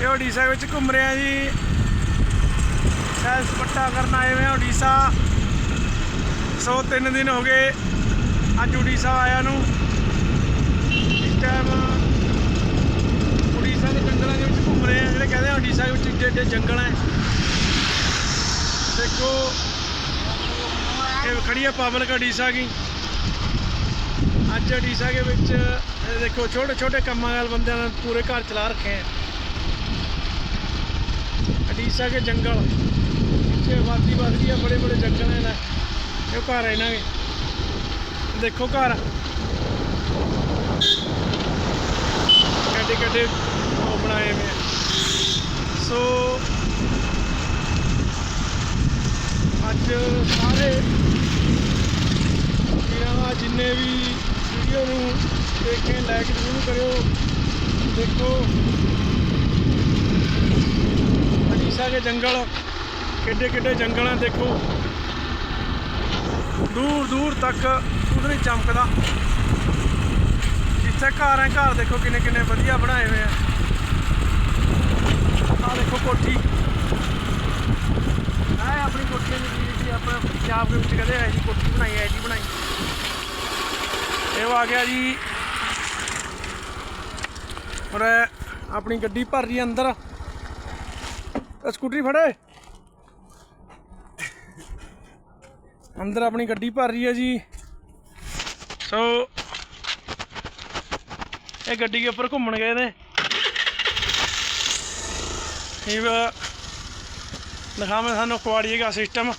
ਇਹ ਓਡੀਸ਼ਾ ਵਿੱਚ ਘੁੰਮ ਰਿਹਾ ਜੀ। ਸੈਰ ਸਪੱਟਾ ਕਰਨ ਆਏ ਹੋਏ ਆ ਓਡੀਸ਼ਾ ਸੋ ਤਿੰਨ ਦਿਨ ਹੋ ਗਏ ਅੱਜ ਓਡੀਸ਼ਾ ਆਇਆ ਨੂੰ। ਇਸ ਟਾਈਮ ਓਡੀਸ਼ਾ ਦੇ ਜੰਗਲਾਂ ਦੇ ਵਿੱਚ ਘੁੰਮ ਰਹੇ ਆ ਜਿਹੜੇ ਕਹਿੰਦੇ ਆ ਓਡੀਸ਼ਾ ਵਿੱਚ ਏਡੇ ਏਡੇ ਜੰਗਲ ਹੈ। ਦੇਖੋ, ਇਹ ਖੜੀ ਹੈ ਪਬਲਿਕ ਓਡੀਸ਼ਾ ਕੀ ਅੱਜ ਓਡੀਸ਼ਾ ਦੇ ਵਿੱਚ, ਇਹ ਦੇਖੋ ਛੋਟੇ ਛੋਟੇ ਕੰਮਾਂ ਨਾਲ ਬੰਦਿਆਂ ਨੇ ਪੂਰੇ ਘਰ ਚਲਾ ਰੱਖੇ ਹੈ ਡੀਸਾ ਕੇ ਜੰਗਲ। ਪਿੱਛੇ ਆਬਾਦੀ ਵੱਧਦੀ ਆ ਬੜੇ ਬੜੇ ਜੰਗਲ ਨੇ ਇਹ ਘਰ ਇਹਨਾਂ ਦੇ। ਦੇਖੋ ਘਰ। ਕੱਡੇ ਕੱਡੇ ਉਹ ਬਣਾਏ ਹੋਏ ਸੋ ਅੱਜ ਸਾਰੇ ਮੇਰਾ ਜਿੰਨੇ ਵੀ ਵੀਡੀਓ ਨੂੰ ਦੇਖੇ ਲਾਈਕ ਜ਼ਰੂਰ ਕਰਿਓ। ਦੇਖੋ। ਅਡੀਸਾ ਜੰਗਲ। ਕਿੱਡੇ ਕਿੱਡੇ ਜੰਗਲ ਆ ਦੇਖੋ। ਦੂਰ ਦੂਰ ਤੱਕ ਉਧਰ ਚਮਕਦਾ। ਜਿੱਥੇ ਘਰ ਹੈ, ਘਰ ਦੇਖੋ ਕਿੰਨੇ ਕਿੰਨੇ ਵਧੀਆ ਬਣਾਏ ਹੋਏ ਆ। ਆ ਦੇਖੋ ਕੋਠੀ। ਆ ਆਪਣੀ ਕੋਠੀ ਦੀ ਜੀ ਆਪਣਾ ਪੰਜਾਬ ਦੇ ਵਿੱਚ ਕਦੇ ਐ ਜੀ ਕੋਠੀ ਬਣਾਈ ਐ ਜੀ ਬਣਾਈ। ਇਹ ਆ ਗਿਆ ਜੀ। ਔਰ ਆਪਣੀ ਗੱਡੀ ਭਰ ਰਹੀ ਅੰਦਰ। ਸਕੂਟਰੀ ਫੜੇ ਅੰਦਰ ਆਪਣੀ ਗੱਡੀ ਭਰ ਰਹੀ ਹੈ ਜੀ। ਸੋ, ਇਹ ਗੱਡੀ ਦੇ ਉੱਪਰ ਘੁੰਮਣ ਗਏ ਨੇ। ਇਹ ਦਿਖਾਵਾਂ ਸਾਨੂੰ ਕੁਆੜੀਏ ਦਾ ਸਿਸਟਮ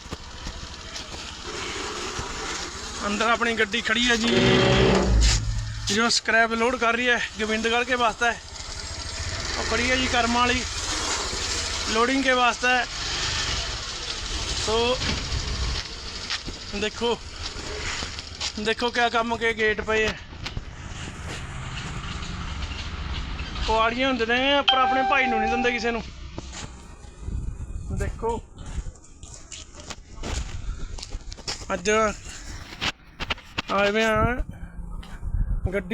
ਅੰਦਰ ਆਪਣੀ ਗੱਡੀ ਖੜੀ ਹੈ ਜੀ। ਜੋ ਸਕ੍ਰੈਪ ਲੋਡ ਕਰ ਰਹੀ ਹੈ ਗੋਬਿੰਦਗੜ੍ਹ ਕੇ ਵਾਸਤੇ। ਉਹ ਖੜੀ ਹੈ ਜੀ ਕਰਮਾਂ ਵਾਲੀ। लोडिंग के वास्ते तो देखो देखो क्या काम के गेट पे है ਕੁਆੜੀਆਂ ਹੁੰਦੇ ਨੇ ਪਰ ਆਪਣੇ ਭਾਈ ਨੂੰ ਨਹੀਂ ਦਿੰਦੇ ਕਿਸੇ ਨੂੰ ਦੇਖੋ ਅੱਜ ਆਏ ਵੇ ਆ ਗੱਡੀ